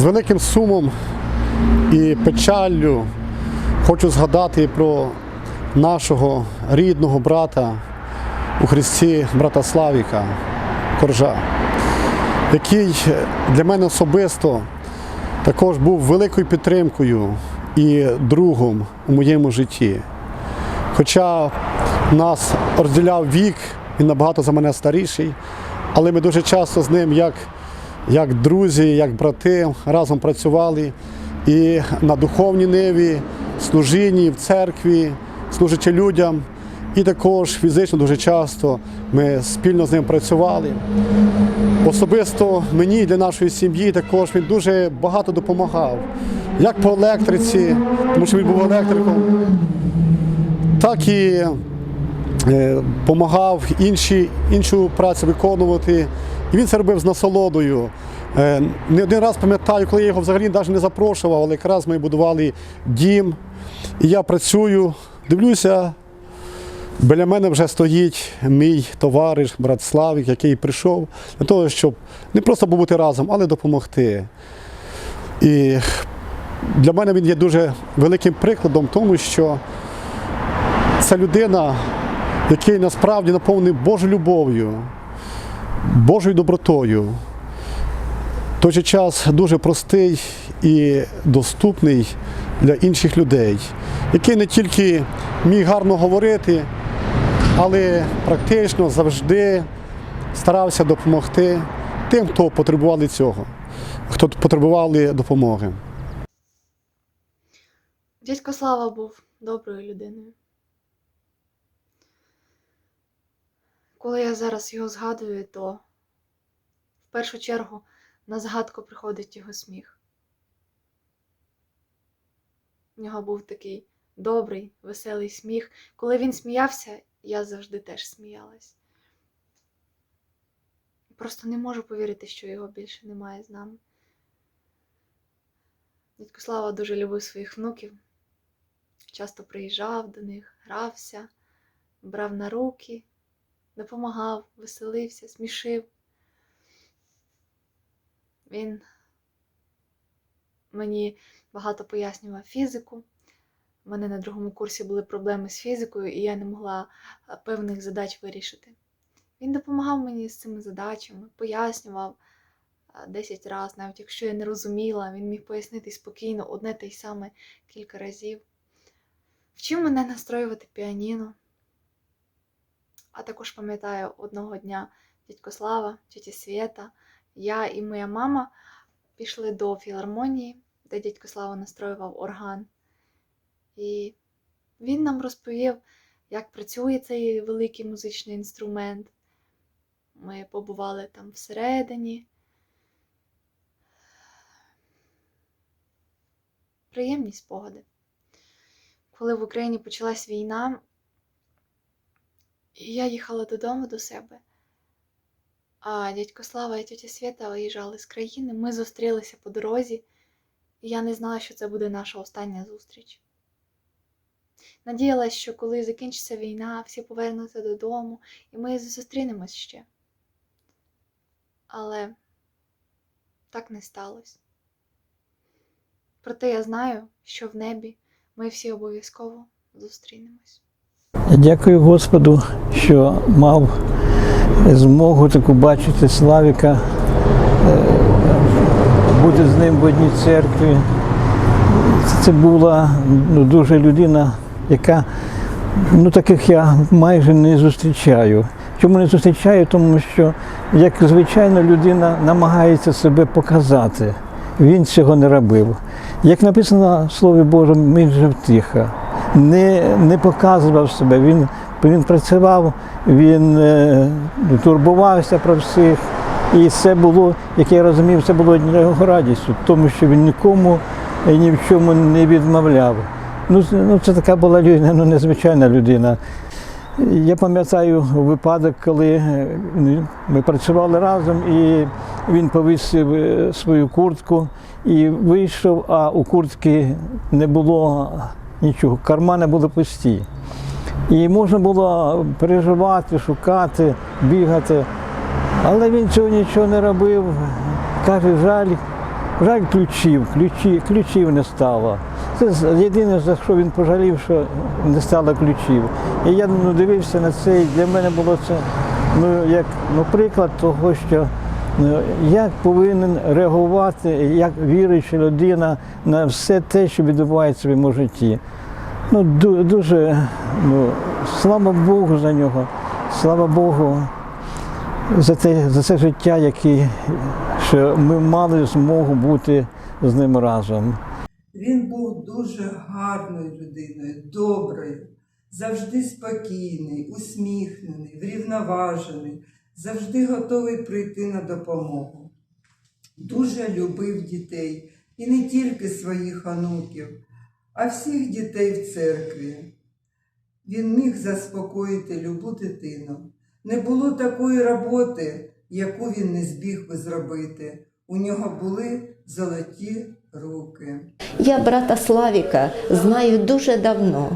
З великим сумом і печаллю хочу згадати про нашого рідного брата у Христі, брата Славіка Коржа, який для мене особисто також був великою підтримкою і другом у моєму житті. Хоча нас розділяв вік, він набагато за мене старіший, але ми дуже часто з ним, як, як друзі, як брати, разом працювали і на духовній ниві, служінні, в церкві, служачи людям. І також фізично дуже часто ми спільно з ним працювали. Особисто мені для нашої сім'ї також він дуже багато допомагав. Як по електриці, тому що він був електриком, так і допомагав інші, іншу працю виконувати. І він це робив з насолодою. Е, Не один раз пам'ятаю, коли я його взагалі навіть не запрошував, але якраз ми будували дім. І я працюю, дивлюся, біля мене вже стоїть мій товариш, брат Славік, який прийшов для того, щоб не просто побути разом, але допомогти. І для мене він є дуже великим прикладом тому, що це людина, який насправді наповнений Божою любов'ю, Божою добротою. В той же час дуже простий і доступний для інших людей, який не тільки міг гарно говорити, але практично завжди старався допомогти тим, хто потребували цього, хто потребували допомоги. Дядько Слава був доброю людиною. Коли я зараз його згадую, то в першу чергу на згадку приходить його сміх. У нього був такий добрий, веселий сміх. Коли він сміявся, я завжди теж сміялась. Просто не можу повірити, що його більше немає з нами. Дядько Слава дуже любив своїх внуків часто приїжджав до них, грався, брав на руки, допомагав, веселився, смішив. Він мені багато пояснював фізику. У мене на другому курсі були проблеми з фізикою, і я не могла е, певних задач вирішити. Він допомагав мені з цими задачами, пояснював 10 разів, навіть якщо я не розуміла, він міг пояснити спокійно одне те й саме кілька разів вчив мене настроювати піаніно. А також пам'ятаю одного дня дядько Слава, тітя Свєта, я і моя мама пішли до філармонії, де дядько Слава настроював орган. І він нам розповів, як працює цей великий музичний інструмент. Ми побували там всередині. Приємні спогади коли в Україні почалась війна, і я їхала додому до себе. А дядько Слава і тетя Свята виїжджали з країни. Ми зустрілися по дорозі, і я не знала, що це буде наша остання зустріч. Надіялась, що коли закінчиться війна, всі повернуться додому, і ми зустрінемось ще. Але так не сталося. Проте я знаю, що в небі ми всі обов'язково зустрінемось. Дякую Господу, що мав змогу таку бачити Славіка, е, бути з ним в одній церкві. Це була ну, дуже людина, яка ну, таких я майже не зустрічаю. Чому не зустрічаю? Тому що як звичайно людина намагається себе показати. Він цього не робив. Як написано в Слові Божому, він жив тихо, не не показував себе, він він працював, він е, турбувався про всіх. І це було, як я розумів, це було для його радістю, тому що він нікому ні в чому не відмовляв. Ну, ну Це така була людина, ну, незвичайна людина. Я пам'ятаю випадок, коли ми працювали разом, і він повісив е, свою куртку і вийшов, а у куртки не було нічого, кармани були пусті. І можна було переживати, шукати, бігати. Але він цього нічого не робив. Каже, жаль, Жаль ключів, ключі, ключів не стало. Це єдине, за що він пожалів, що не стало ключів. І я ну, дивився на це, і для мене було це ну, як ну, приклад того, що як повинен реагувати, як віруюча людина на все те, що відбувається в йому житті. Ну, дуже, ну, слава Богу за нього, слава Богу за те, за це життя, яке, що ми мали змогу бути з ним разом. Він був дуже гарною людиною, доброю, завжди спокійний, усміхнений, врівноважений, завжди готовий прийти на допомогу. Дуже любив дітей і не тільки своїх онуків, а всіх дітей в церкві. Він міг заспокоїти любу дитину. Не було такої роботи, яку він не зміг би зробити. У нього були золоті руки. Я брата Славіка знаю дуже давно.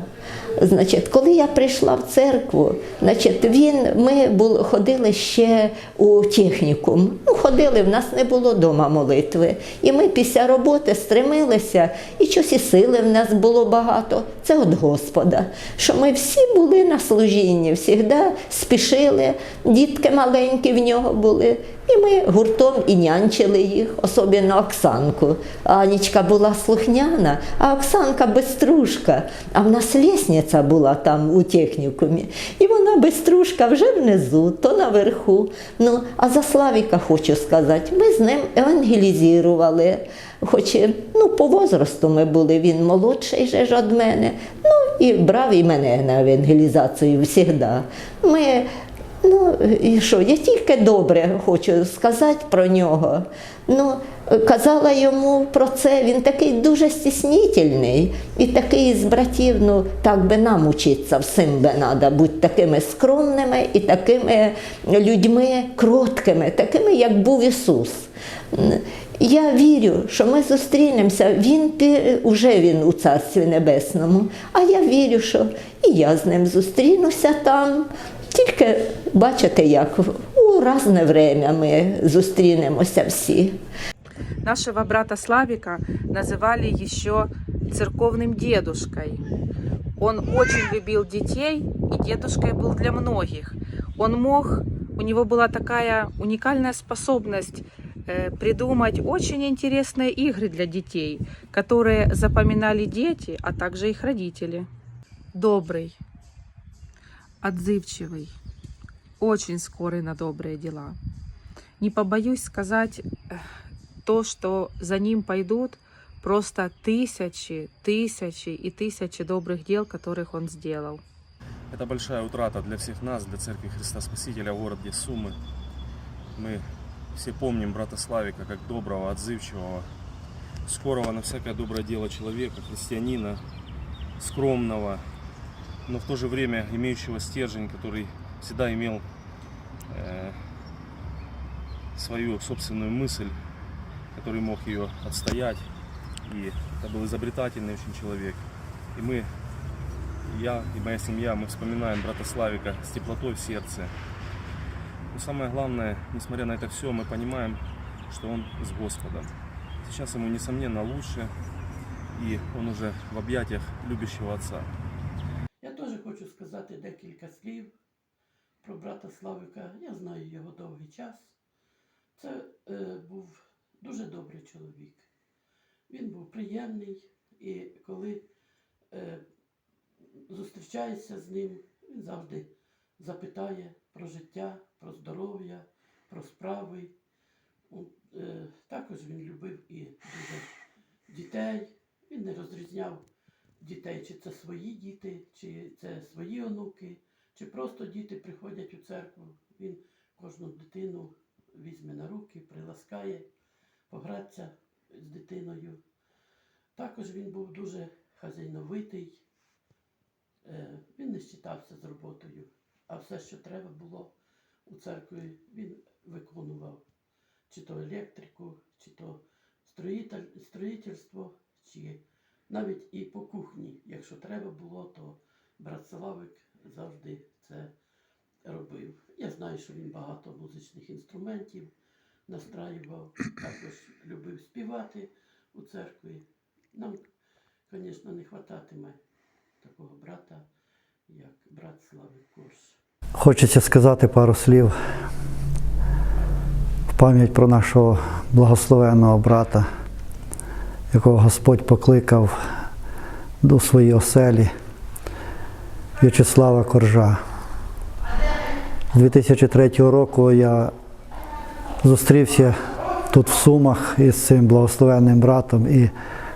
Значить, коли я прийшла в церкву, значить, він, ми були, ходили ще у технікум. Ну, ходили, в нас не було дома молитви. І ми після роботи стремилися, і щось і сили в нас було багато. Це від Господа. Що ми всі були на служінні, завжди спішили, дітки маленькі в нього були. І ми гуртом і нянчили їх, особливо Оксанку. Анічка була слухняна, а Оксанка беструшка. А в нас лісниця була там у технікумі. І вона беструшка вже внизу, то наверху. Ну, а за Славіка хочу сказати, ми з ним евангелізували. Хоч ну, по возрасту ми були, він молодший же ж від мене. Ну і брав і мене на евангелізацію завжди. Ми Ну, і що, я тільки добре хочу сказати про нього. Ну, казала йому про це, він такий дуже стіснительний і такий з братів, ну так би нам учитися, всім би треба бути такими скромними і такими людьми кроткими, такими, як був Ісус. Я вірю, що ми зустрінемося. Він уже він у Царстві Небесному. А я вірю, що і я з ним зустрінуся там. Тільки бачите, як у різне время ми зустрінемося всі. Нашего брата Славика называли еще церковным дедушкой. Он очень любил детей, и дедушкой был для многих. Он мог, у него была такая уникальная способность э, придумать очень интересные игры для детей, которые запоминали дети, а также их родители. Добрый, отзывчивый, очень скорый на добрые дела. Не побоюсь сказать, э, то, что за ним пойдут просто тысячи, тысячи и тысячи добрых дел, которых он сделал. Это большая утрата для всех нас, для Церкви Христа Спасителя в городе Сумы. Мы все помним брата Славика как доброго, отзывчивого, скорого на всякое доброе дело человека, христианина, скромного, но в то же время имеющего стержень, который всегда имел э, свою собственную мысль, который мог ее отстоять. И это был изобретательный очень человек. И мы я и моя семья, мы вспоминаем брата Славика с теплотой в сердце. Но самое главное, несмотря на это все, мы понимаем, что он с Господом. Сейчас ему, несомненно, лучше, и он уже в объятиях любящего отца. Сказати декілька слів про брата Славика. Я знаю його довгий час. Це е, був дуже добрий чоловік. Він був приємний, і коли е, зустрічаєшся з ним, він завжди запитає про життя, про здоров'я, про справи. Е, також він любив і дуже дітей. Він не розрізняв дітей, чи це свої діти, чи це свої онуки, чи просто діти приходять у церкву. Він кожну дитину візьме на руки, приласкає, погратися з дитиною. Також він був дуже хазяйновитий, Е, він не щитався з роботою, а все, що треба було у церкві, він виконував. Чи то електрику, чи то строїтель- строїтельство, чи навіть і по кухні, якщо треба було, то брат Славик завжди це робив. Я знаю, що він багато музичних інструментів настраював, також любив співати у церкві. Нам, звісно, не хвататиме такого брата, як брат Славик Корж. Хочеться сказати пару слів в пам'ять про нашого благословенного брата, якого Господь покликав до своєї оселі В'ячеслава Коржа. 2003 року я зустрівся тут в Сумах із цим благословенним братом, і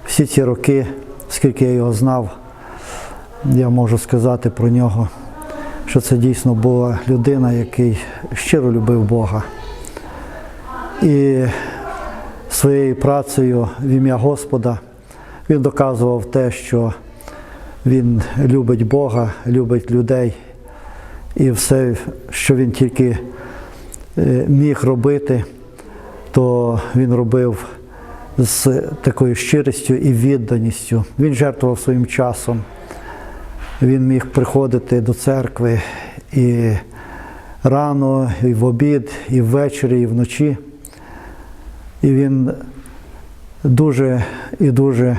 всі ці роки, скільки я його знав, я можу сказати про нього що це дійсно була людина, який щиро любив Бога. І своєю працею в ім'я Господа він доказував те, що він любить Бога, любить людей. І все, що він тільки е, міг робити, то він робив з такою щирістю і відданістю. Він жертвував своїм часом. Він міг приходити до церкви і рано, і в обід, і ввечері, і вночі. І він дуже і дуже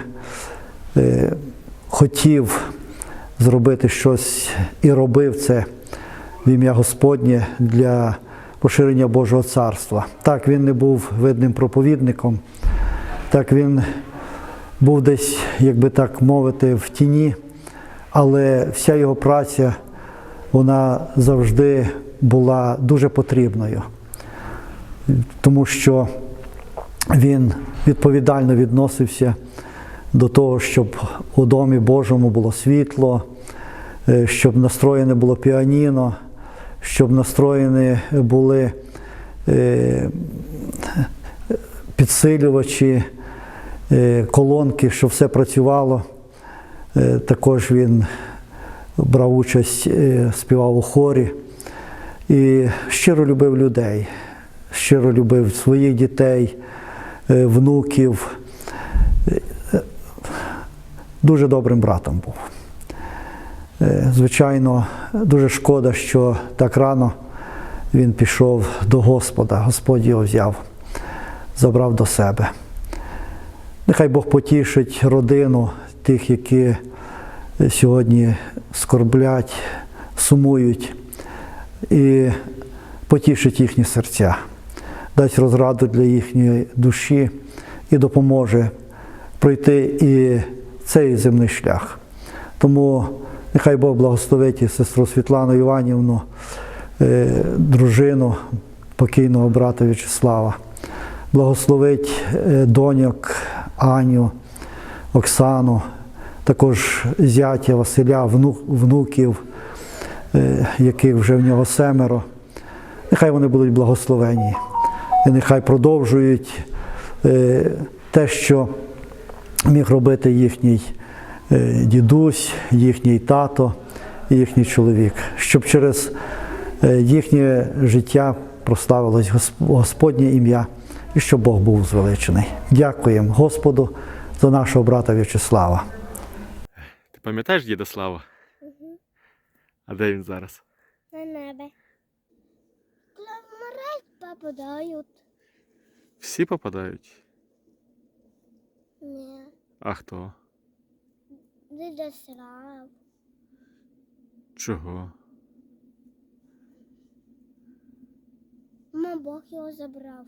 е, хотів зробити щось і робив це в ім'я Господнє для поширення Божого царства. Так, він не був видним проповідником, так він був десь, як би так мовити, в тіні але вся його праця вона завжди була дуже потрібною, тому що він відповідально відносився до того, щоб у домі Божому було світло, е, щоб настроєне було піаніно, щоб настроєні були е, підсилювачі, е, колонки, щоб все працювало. Також він брав участь, співав у хорі і щиро любив людей, щиро любив своїх дітей, внуків. Е, Дуже добрим братом був. Е, Звичайно, дуже шкода, що так рано він пішов до Господа, Господь його взяв, забрав до себе. Нехай Бог потішить родину тих, які сьогодні скорблять, сумують і потішить їхні серця, дасть розраду для їхньої душі і допоможе пройти і цей земний шлях. Тому нехай Бог благословить і сестру Світлану Іванівну, е, дружину покійного брата В'ячеслава, благословить е, доньок Аню, Оксану, також зятя Василя, вну- внуків, е, яких вже в нього семеро. Нехай вони будуть благословені. І нехай продовжують е, те, що міг робити їхній е, дідусь, їхній тато, їхній чоловік, щоб через е, їхнє життя прославилось Господнє ім'я і щоб Бог був звеличений. Дякуємо Господу за нашого брата В'ячеслава. Ти пам'ятаєш діда Слава? А де він зараз? На небе. Коли вмирають, попадають. Всі попадають? Ні. А хто? Дідя срав. Чого? Ма Бог його забрав.